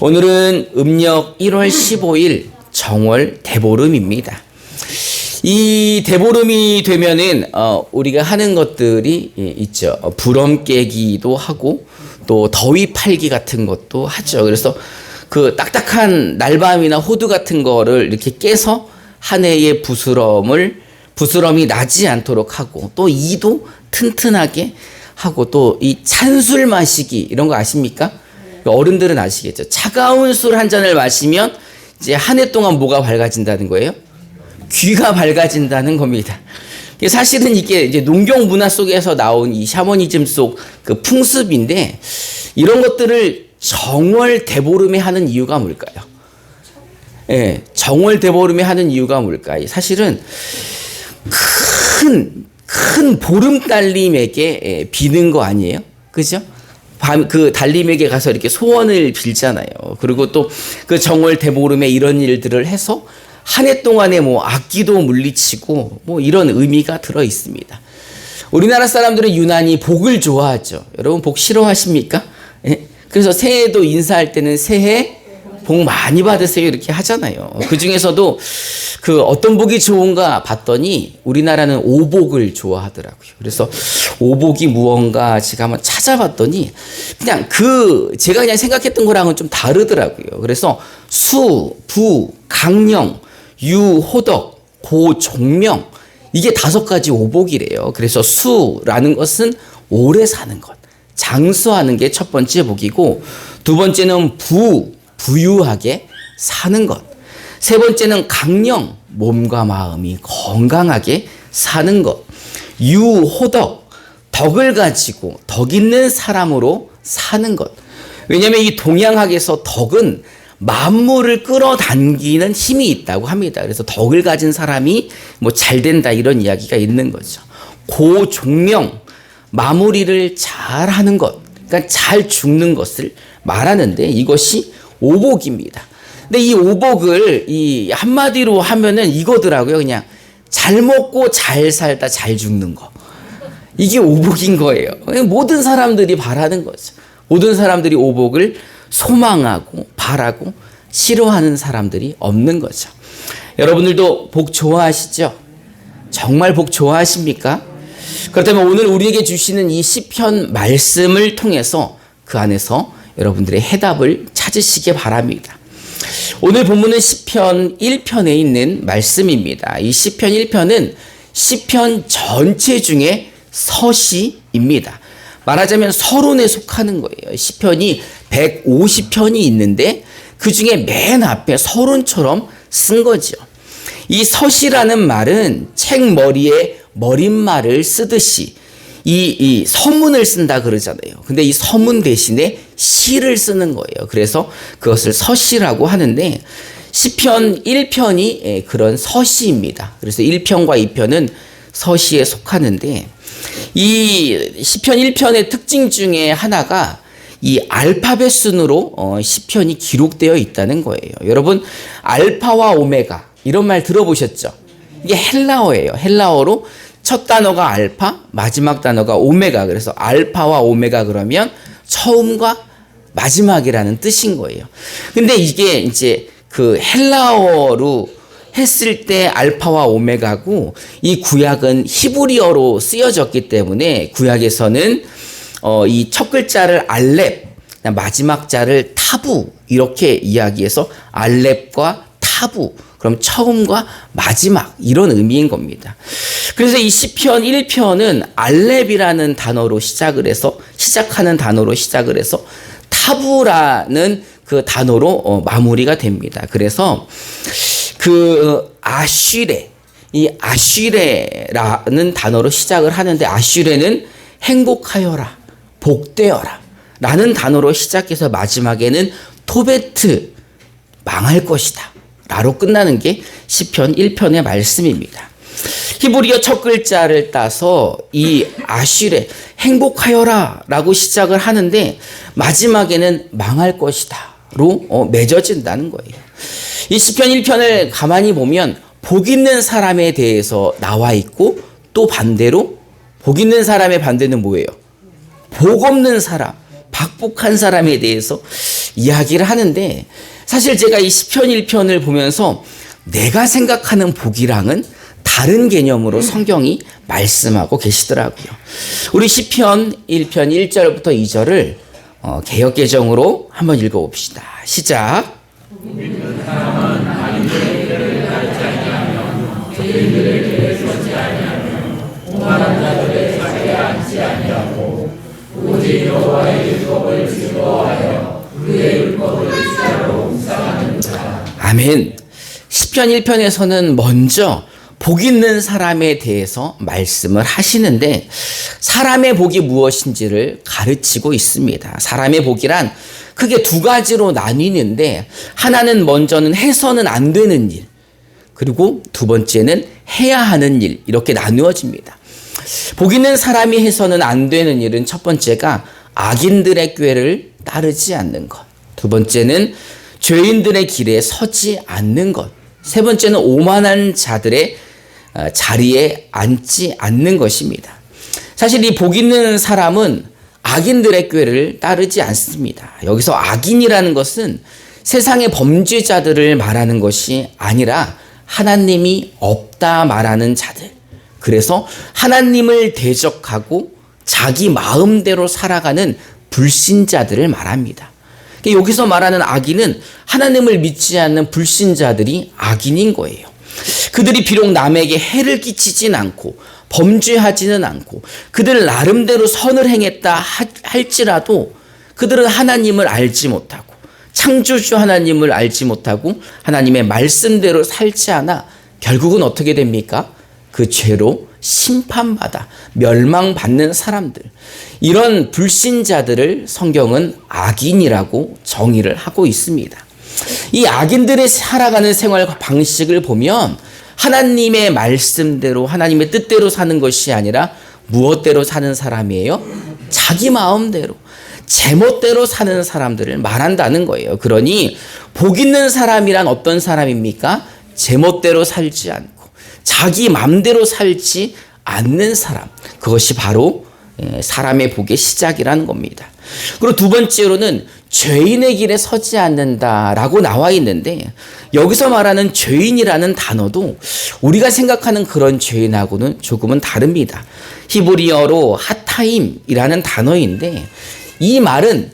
오늘은 음력 1월 15일 정월 대보름입니다. 이 대보름이 되면은 어, 우리가 하는 것들이 예, 있죠. 어, 부럼 깨기도 하고 또 더위 팔기 같은 것도 하죠. 그래서 그 딱딱한 날밤이나 호두 같은 거를 이렇게 깨서 한 해의 부스럼을 부스럼이 나지 않도록 하고 또 이도 튼튼하게 하고 또 이 찬술 마시기 이런 거 아십니까? 어른들은 아시겠죠. 차가운 술 한 잔을 마시면 이제 한 해 동안 뭐가 밝아진다는 거예요? 귀가 밝아진다는 겁니다. 사실은 이게 이제 농경 문화 속에서 나온 이 샤머니즘 속 그 풍습인데 이런 것들을 정월 대보름에 하는 이유가 뭘까요? 예, 정월 대보름에 하는 이유가 뭘까요? 사실은 큰, 큰 보름 달님에게 예, 비는 거 아니에요? 그죠? 밤, 그 달님에게 가서 이렇게 소원을 빌잖아요. 그리고 또 그 정월 대보름에 이런 일들을 해서 한 해 동안에 뭐 악기도 물리치고 뭐 이런 의미가 들어 있습니다. 우리나라 사람들은 유난히 복을 좋아하죠. 여러분 복 싫어하십니까? 예? 그래서 새해도 인사할 때는 새해 복 많이 받으세요 이렇게 하잖아요. 그 중에서도 그 어떤 복이 좋은가 봤더니 우리나라는 오복을 좋아하더라고요. 그래서 오복이 무언가 제가 한번 찾아봤더니 그냥 그 제가 그냥 생각했던 거랑은 좀 다르더라고요. 그래서 수, 부, 강령, 유, 호덕, 고, 종명 이게 다섯 가지 오복이래요. 그래서 수라는 것은 오래 사는 것, 장수하는 게 첫 번째 복이고 두 번째는 부, 부유하게 사는 것. 세 번째는 강령, 몸과 마음이 건강하게 사는 것. 유, 호덕, 덕을 가지고 덕 있는 사람으로 사는 것. 왜냐하면 이 동양학에서 덕은 만물을 끌어당기는 힘이 있다고 합니다. 그래서 덕을 가진 사람이 뭐 잘 된다 이런 이야기가 있는 거죠. 고종명, 마무리를 잘 하는 것, 그러니까 잘 죽는 것을 말하는데 이것이 오복입니다. 근데 이 오복을 이 한마디로 하면은 이거더라고요. 그냥 잘 먹고 잘 살다 잘 죽는 거. 이게 오복인 거예요. 모든 사람들이 바라는 거죠. 모든 사람들이 오복을 소망하고 바라고 싫어하는 사람들이 없는 거죠. 여러분들도 복 좋아하시죠? 정말 복 좋아하십니까? 그렇다면 오늘 우리에게 주시는 이 시편 말씀을 통해서 그 안에서 여러분들의 해답을 찾으시기 바랍니다. 오늘 본문은 시편 1편에 있는 말씀입니다. 이 시편 1편은 시편 전체 중에 서시입니다. 말하자면 서론에 속하는 거예요. 시편이 150편이 있는데 그 중에 맨 앞에 서론처럼 쓴 거죠. 이 서시라는 말은 책 머리에 머릿말을 쓰듯이 이, 이 서문을 쓴다 그러잖아요. 근데 이 서문 대신에 시를 쓰는 거예요. 그래서 그것을 서시라고 하는데 시편 1편이 그런 서시입니다. 그래서 1편과 2편은 서시에 속하는데 이 시편 1편의 특징 중에 하나가 이 알파벳 순으로 어, 시편이 기록되어 있다는 거예요. 여러분 알파와 오메가 이런 말 들어보셨죠? 이게 헬라어예요. 헬라어로 첫 단어가 알파, 마지막 단어가 오메가. 그래서 알파와 오메가 그러면 처음과 마지막이라는 뜻인 거예요. 근데 이게 이제 그 헬라어로 했을 때 알파와 오메가고 이 구약은 히브리어로 쓰여졌기 때문에 구약에서는 어, 이 첫 글자를 알렙, 마지막 자를 타부 이렇게 이야기해서 알렙과 타부 그럼 처음과 마지막 이런 의미인 겁니다. 그래서 이 시편 1편은 알렙이라는 단어로 시작을 해서 시작하는 단어로 시작을 해서 타부라는 그 단어로 어, 마무리가 됩니다. 그래서 그 아쉬레 이 아쉬레라는 단어로 시작을 하는데 아쉬레는 행복하여라 복되어라 라는 단어로 시작해서 마지막에는 토베트 망할 것이다 라로 끝나는 게 시편 1편의 말씀입니다. 히브리어 첫 글자를 따서 이 아쉬레 행복하여라 라고 시작을 하는데 마지막에는 망할 것이다로 어, 맺어진다는 거예요. 이 시편 1편을 가만히 보면 복 있는 사람에 대해서 나와 있고 또 반대로 복 있는 사람의 반대는 뭐예요? 복 없는 사람, 박복한 사람에 대해서 이야기를 하는데 사실 제가 이 시편 1편을 보면서 내가 생각하는 복이랑은 다른 개념으로 성경이 말씀하고 계시더라고요. 우리 시편 1편 1절부터 2절을 어, 개혁 개정으로 한번 읽어 봅시다. 시작. 아멘. 10편 1편에서는 먼저 복 있는 사람에 대해서 말씀을 하시는데 사람의 복이 무엇인지를 가르치고 있습니다. 사람의 복이란 크게 두 가지로 나뉘는데 하나는 먼저는 해서는 안 되는 일 그리고 두 번째는 해야 하는 일 이렇게 나누어집니다. 복 있는 사람이 해서는 안 되는 일은 첫 번째가 악인들의 꾀를 따르지 않는 것. 두 번째는 죄인들의 길에 서지 않는 것. 세 번째는 오만한 자들의 어, 자리에 앉지 않는 것입니다. 사실 이 복 있는 사람은 악인들의 꾀를 따르지 않습니다. 여기서 악인이라는 것은 세상의 범죄자들을 말하는 것이 아니라 하나님이 없다 말하는 자들. 그래서 하나님을 대적하고 자기 마음대로 살아가는 불신자들을 말합니다. 그러니까 여기서 말하는 악인은 하나님을 믿지 않는 불신자들이 악인인 거예요. 그들이 비록 남에게 해를 끼치진 않고 범죄하지는 않고 그들 나름대로 선을 행했다 할지라도 그들은 하나님을 알지 못하고 창조주 하나님을 알지 못하고 하나님의 말씀대로 살지 않아 결국은 어떻게 됩니까? 그 죄로 심판받아 멸망받는 사람들. 이런 불신자들을 성경은 악인이라고 정의를 하고 있습니다. 이 악인들의 살아가는 생활 방식을 보면 하나님의 말씀대로 하나님의 뜻대로 사는 것이 아니라 무엇대로 사는 사람이에요? 자기 마음대로 제멋대로 사는 사람들을 말한다는 거예요. 그러니 복 있는 사람이란 어떤 사람입니까? 제멋대로 살지 않고 자기 맘대로 살지 않는 사람. 그것이 바로 예, 사람의 복의 시작이라는 겁니다. 그리고 두 번째로는 죄인의 길에 서지 않는다라고 나와 있는데 여기서 말하는 죄인이라는 단어도 우리가 생각하는 그런 죄인하고는 조금은 다릅니다. 히브리어로 하타임이라는 단어인데 이 말은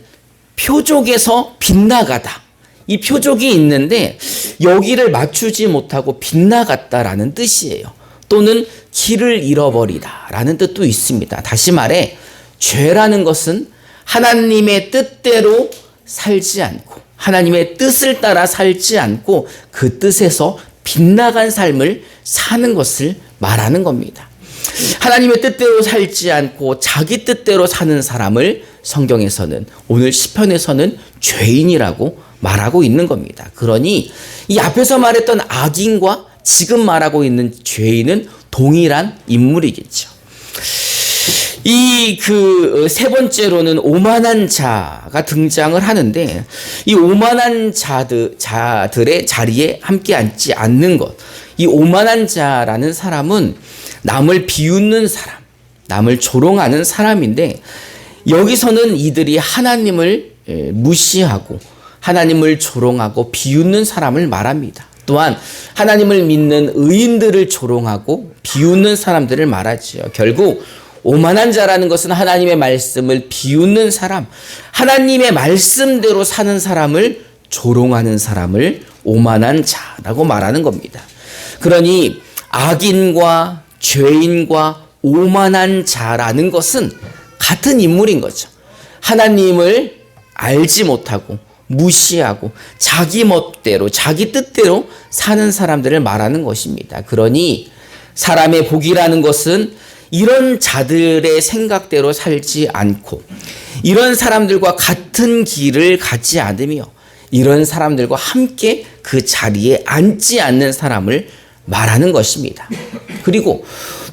표적에서 빗나가다. 이 표적이 있는데 여기를 맞추지 못하고 빗나갔다라는 뜻이에요. 또는 길을 잃어버리다 라는 뜻도 있습니다. 다시 말해 죄라는 것은 하나님의 뜻대로 살지 않고 하나님의 뜻을 따라 살지 않고 그 뜻에서 빗나간 삶을 사는 것을 말하는 겁니다. 하나님의 뜻대로 살지 않고 자기 뜻대로 사는 사람을 성경에서는 오늘 시편에서는 죄인이라고 말하고 있는 겁니다. 그러니 이 앞에서 말했던 악인과 지금 말하고 있는 죄인은 동일한 인물이겠죠. 이 그 세 번째로는 오만한 자가 등장을 하는데 이 오만한 자들 자들의 자리에 함께 앉지 않는 것. 이 오만한 자라는 사람은 남을 비웃는 사람, 남을 조롱하는 사람인데 여기서는 이들이 하나님을 무시하고 하나님을 조롱하고 비웃는 사람을 말합니다. 또한 하나님을 믿는 의인들을 조롱하고 비웃는 사람들을 말하지요. 결국 오만한 자라는 것은 하나님의 말씀을 비웃는 사람, 하나님의 말씀대로 사는 사람을 조롱하는 사람을 오만한 자라고 말하는 겁니다. 그러니 악인과 죄인과 오만한 자라는 것은 같은 인물인 거죠. 하나님을 알지 못하고 무시하고 자기 멋대로 자기 뜻대로 사는 사람들을 말하는 것입니다. 그러니 사람의 복이라는 것은 이런 자들의 생각대로 살지 않고 이런 사람들과 같은 길을 가지 않으며 이런 사람들과 함께 그 자리에 앉지 않는 사람을 말하는 것입니다. 그리고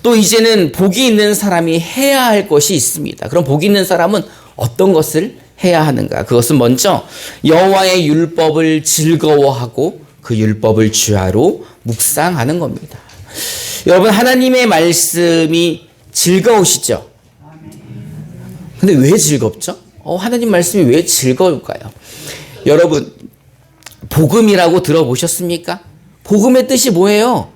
또 이제는 복이 있는 사람이 해야 할 것이 있습니다. 그럼 복이 있는 사람은 어떤 것을 해야 하는가? 그것은 먼저 여호와의 율법을 즐거워하고 그 율법을 주하로 묵상하는 겁니다. 여러분 하나님의 말씀이 즐거우시죠? 근데 왜 즐겁죠? 어, 하나님 말씀이 왜 즐거울까요? 여러분, 복음이라고 들어보셨습니까? 복음의 뜻이 뭐예요?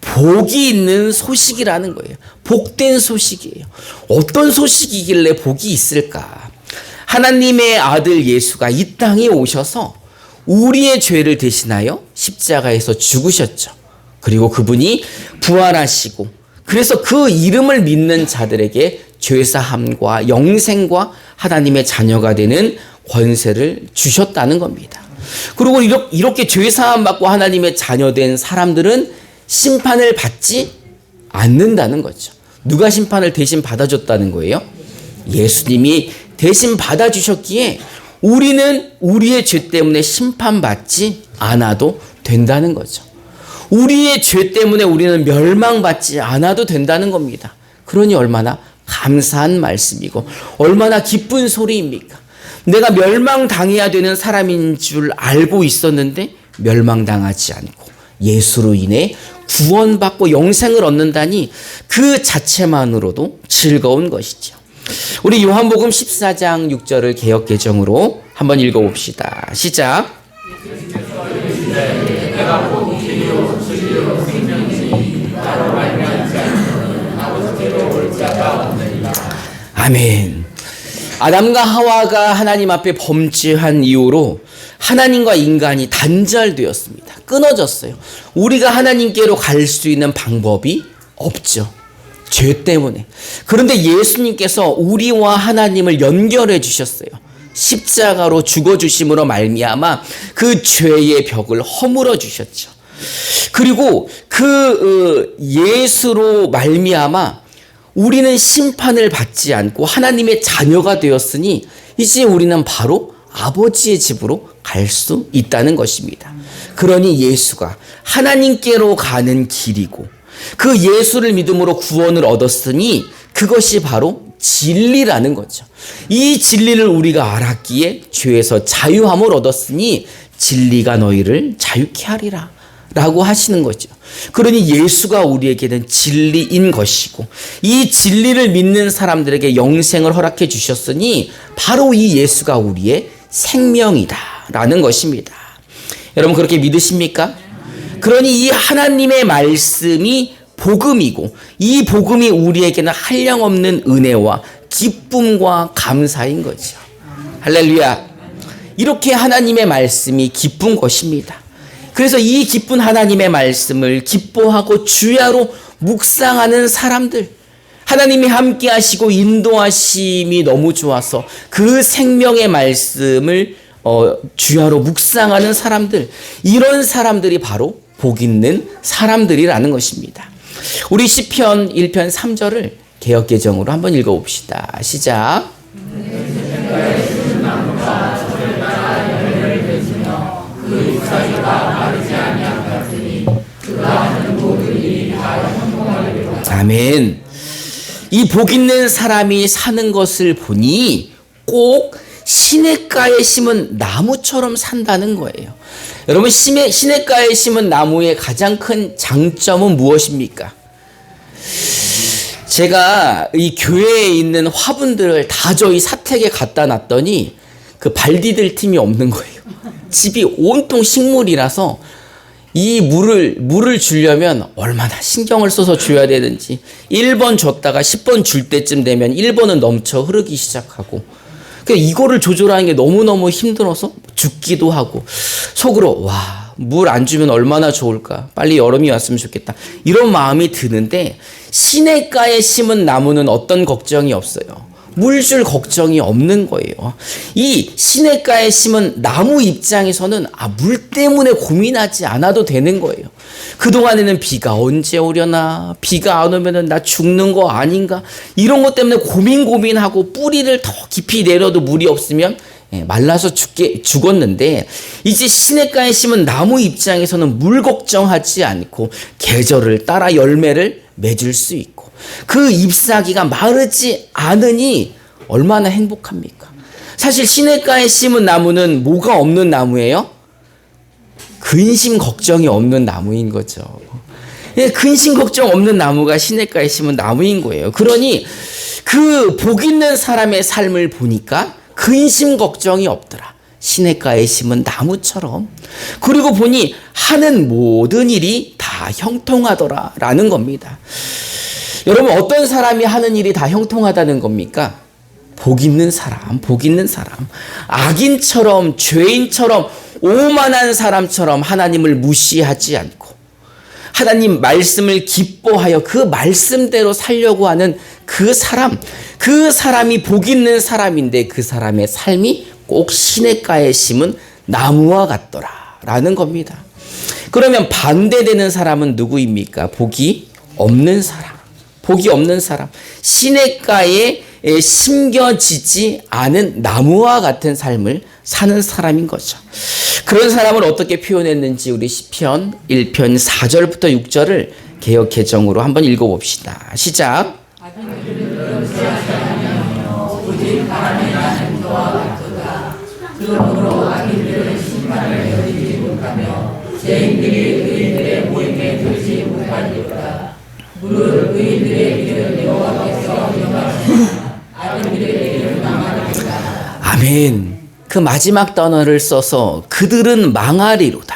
복이 있는 소식이라는 거예요. 복된 소식이에요. 어떤 소식이길래 복이 있을까? 하나님의 아들 예수가 이 땅에 오셔서 우리의 죄를 대신하여 십자가에서 죽으셨죠. 그리고 그분이 부활하시고 그래서 그 이름을 믿는 자들에게 죄사함과 영생과 하나님의 자녀가 되는 권세를 주셨다는 겁니다. 그리고 이렇게 죄사함 받고 하나님의 자녀된 사람들은 심판을 받지 않는다는 거죠. 누가 심판을 대신 받아줬다는 거예요? 예수님이 대신 받아주셨기에 우리는 우리의 죄 때문에 심판받지 않아도 된다는 거죠. 우리의 죄 때문에 우리는 멸망받지 않아도 된다는 겁니다. 그러니 얼마나 감사한 말씀이고 얼마나 기쁜 소리입니까? 내가 멸망당해야 되는 사람인 줄 알고 있었는데 멸망당하지 않고 예수로 인해 구원받고 영생을 얻는다니 그 자체만으로도 즐거운 것이죠. 우리 요한복음 14장 6절을 개혁 개정으로 한번 읽어 봅시다. 시작. 아멘. 아담과 하와가 하나님 앞에 범죄한 이후로 하나님과 인간이 단절되었습니다. 끊어졌어요. 우리가 하나님께로 갈 수 있는 방법이 없죠. 죄 때문에. 그런데 예수님께서 우리와 하나님을 연결해 주셨어요. 십자가로 죽어 주심으로 말미암아 그 죄의 벽을 허물어 주셨죠. 그리고 그 어, 예수로 말미암아 우리는 심판을 받지 않고 하나님의 자녀가 되었으니 이제 우리는 바로 아버지의 집으로 갈 수 있다는 것입니다. 그러니 예수가 하나님께로 가는 길이고 그 예수를 믿음으로 구원을 얻었으니 그것이 바로 진리라는 거죠. 이 진리를 우리가 알았기에 죄에서 자유함을 얻었으니 진리가 너희를 자유케 하리라. 라고 하시는 거죠. 그러니 예수가 우리에게는 진리인 것이고 이 진리를 믿는 사람들에게 영생을 허락해 주셨으니 바로 이 예수가 우리의 생명이다. 라는 것입니다. 여러분 그렇게 믿으십니까? 그러니 이 하나님의 말씀이 복음이고 이 복음이 우리에게는 한량없는 은혜와 기쁨과 감사인 거죠. 할렐루야. 이렇게 하나님의 말씀이 기쁜 것입니다. 그래서 이 기쁜 하나님의 말씀을 기뻐하고 주야로 묵상하는 사람들, 하나님이 함께 하시고 인도하심이 너무 좋아서 그 생명의 말씀을 어, 주야로 묵상하는 사람들, 이런 사람들이 바로 복 있는 사람들이라는 것입니다. 우리 시편 1편 3절을 개혁 개정으로 한번 읽어 봅시다. 시작. 아멘. 이 복 있는 사람이 사는 것을 보니 꼭 시냇가에 심은 나무처럼 산다는 거예요. 여러분 시내, 시냇가에 심은 나무의 가장 큰 장점은 무엇입니까? 제가 이 교회에 있는 화분들을 다 저희 사택에 갖다 놨더니 그 발디딜 틈이 없는 거예요. 집이 온통 식물이라서 이 물을 물을 주려면 얼마나 신경을 써서 줘야 되는지 1번 줬다가 10번 줄 때쯤 되면 1번은 넘쳐 흐르기 시작하고 그 이거를 조절하는 게 너무너무 힘들어서 죽기도 하고 속으로 와 물 안 주면 얼마나 좋을까? 빨리 여름이 왔으면 좋겠다. 이런 마음이 드는데 시냇가에 심은 나무는 어떤 걱정이 없어요. 물줄 걱정이 없는 거예요. 이 시냇가에 심은 나무 입장에서는 아, 물 때문에 고민하지 않아도 되는 거예요. 그동안에는 비가 언제 오려나, 비가 안 오면은 나 죽는 거 아닌가, 이런 것 때문에 고민 고민하고 뿌리를 더 깊이 내려도 물이 없으면 예, 말라서 죽게, 죽었는데, 이제 시냇가에 심은 나무 입장에서는 물 걱정하지 않고 계절을 따라 열매를 맺을 수 있고, 그 잎사귀가 마르지 않으니 얼마나 행복합니까? 사실 시냇가에 심은 나무는 뭐가 없는 나무예요? 근심 걱정이 없는 나무인 거죠. 예, 근심 걱정 없는 나무가 시냇가에 심은 나무인 거예요. 그러니 그 복 있는 사람의 삶을 보니까 근심 걱정이 없더라. 시냇가에 심은 나무처럼. 그리고 보니 하는 모든 일이 다 형통하더라 라는 겁니다. 여러분 어떤 사람이 하는 일이 다 형통하다는 겁니까? 복 있는 사람, 복 있는 사람. 악인처럼 죄인처럼 오만한 사람처럼 하나님을 무시하지 않고 하나님 말씀을 기뻐하여 그 말씀대로 살려고 하는 그 사람, 그 사람이 복 있는 사람인데 그 사람의 삶이 꼭 시냇가에 심은 나무와 같더라 라는 겁니다. 그러면 반대되는 사람은 누구입니까? 복이 없는 사람. 복이 없는 사람. 시냇가에 심겨지지 않은 나무와 같은 삶을 사는 사람인 거죠. 그런 사람을 어떻게 표현했는지 우리 시편 1편 4절부터 6절을 개혁 개정으로 한번 읽어 봅시다. 시작. 아멘. 그 마지막 단어를 써서 그들은 망하리로다.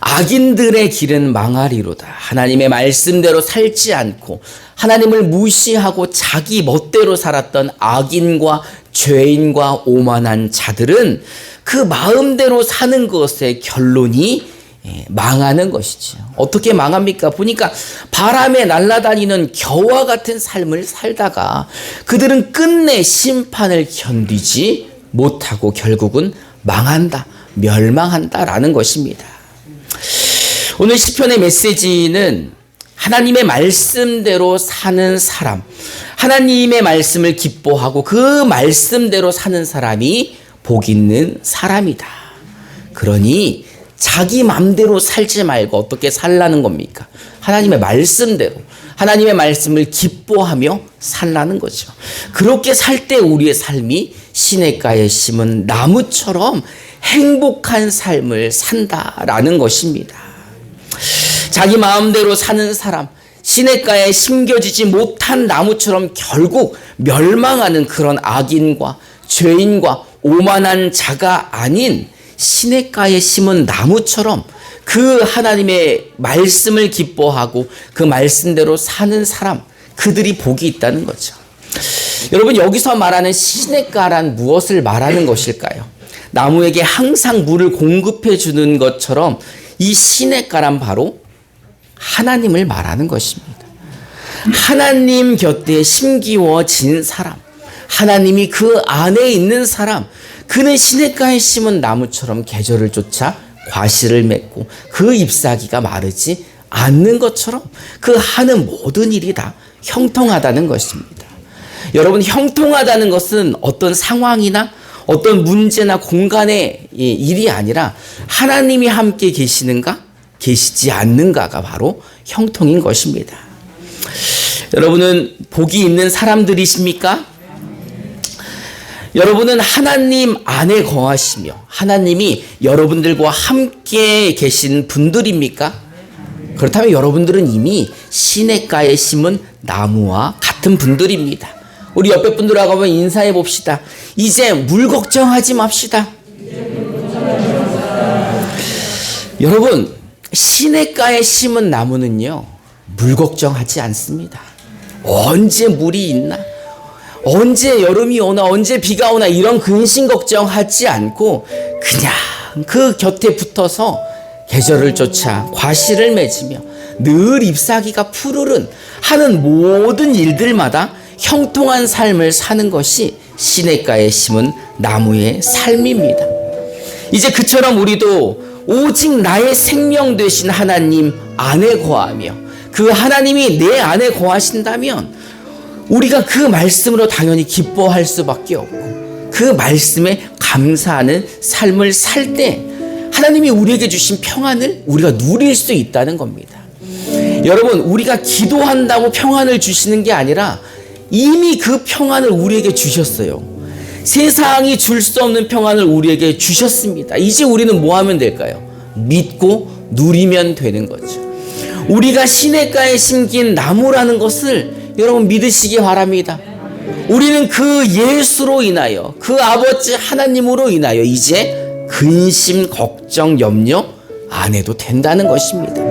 악인들의 길은 망하리로다. 하나님의 말씀대로 살지 않고 하나님을 무시하고 자기 멋대로 살았던 악인과 죄인과 오만한 자들은 그 마음대로 사는 것의 결론이 예, 망하는 것이지요. 어떻게 망합니까? 보니까 바람에 날아다니는 겨와 같은 삶을 살다가 그들은 끝내 심판을 견디지 못하고 결국은 망한다, 멸망한다라는 것입니다. 오늘 시편의 메시지는 하나님의 말씀대로 사는 사람, 하나님의 말씀을 기뻐하고 그 말씀대로 사는 사람이 복 있는 사람이다. 그러니 자기 맘대로 살지 말고 어떻게 살라는 겁니까? 하나님의 말씀대로 하나님의 말씀을 기뻐하며 살라는 거죠. 그렇게 살 때 우리의 삶이 시냇가에 심은 나무처럼 행복한 삶을 산다라는 것입니다. 자기 마음대로 사는 사람, 시냇가에 심겨지지 못한 나무처럼 결국 멸망하는 그런 악인과 죄인과 오만한 자가 아닌 시냇가에 심은 나무처럼 그 하나님의 말씀을 기뻐하고 그 말씀대로 사는 사람, 그들이 복이 있다는 거죠. 여러분, 여기서 말하는 시냇가란 무엇을 말하는 것일까요? 나무에게 항상 물을 공급해 주는 것처럼 이 시냇가란 바로 하나님을 말하는 것입니다. 하나님 곁에 심기워진 사람, 하나님이 그 안에 있는 사람, 그는 시냇가에 심은 나무처럼 계절을 쫓아 과실을 맺고 그 잎사귀가 마르지 않는 것처럼 그 하는 모든 일이 다 형통하다는 것입니다. 여러분, 형통하다는 것은 어떤 상황이나 어떤 문제나 공간의 일이 아니라 하나님이 함께 계시는가, 계시지 않는가가 바로 형통인 것입니다. 여러분은 복이 있는 사람들이십니까? 여러분은 하나님 안에 거하시며 하나님이 여러분들과 함께 계신 분들입니까? 그렇다면 여러분들은 이미 시냇가에 심은 나무와 같은 분들입니다. 우리 옆에 분들하고 한번 인사해 봅시다. 이제 물 걱정하지 맙시다. 여러분, 시냇가에 심은 나무는요, 물 걱정하지 않습니다. 언제 물이 있나? 언제 여름이 오나 언제 비가 오나 이런 근심 걱정하지 않고 그냥 그 곁에 붙어서 계절을 쫓아 과실을 맺으며 늘 잎사귀가 푸르른 하는 모든 일들마다 형통한 삶을 사는 것이 시냇가에 심은 나무의 삶입니다. 이제 그처럼 우리도 오직 나의 생명 되신 하나님 안에 거하며 그 하나님이 내 안에 거하신다면 우리가 그 말씀으로 당연히 기뻐할 수밖에 없고 그 말씀에 감사하는 삶을 살 때 하나님이 우리에게 주신 평안을 우리가 누릴 수 있다는 겁니다. 여러분, 우리가 기도한다고 평안을 주시는 게 아니라 이미 그 평안을 우리에게 주셨어요. 세상이 줄 수 없는 평안을 우리에게 주셨습니다. 이제 우리는 뭐 하면 될까요? 믿고 누리면 되는 거죠. 우리가 시냇가에 심긴 나무라는 것을 여러분 믿으시기 바랍니다. 우리는 그 예수로 인하여 그 아버지 하나님으로 인하여 이제 근심, 걱정, 염려 안 해도 된다는 것입니다.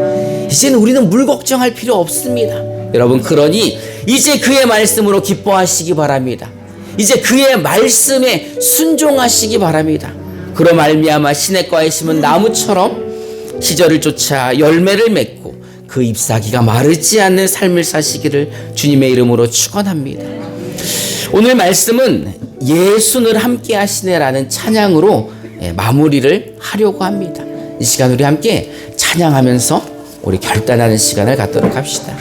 이제는 우리는 물 걱정할 필요 없습니다. 여러분 그러니 이제 그의 말씀으로 기뻐하시기 바랍니다. 이제 그의 말씀에 순종하시기 바랍니다. 그로 말미암아 시냇가에 심은 나무처럼 시절을 쫓아 열매를 맺고 그 잎사귀가 마르지 않는 삶을 사시기를 주님의 이름으로 축원합니다. 오늘 말씀은 예수를 함께 하시네라는 찬양으로 예, 마무리를 하려고 합니다. 이 시간 우리 함께 찬양하면서 우리 결단하는 시간을 갖도록 합시다.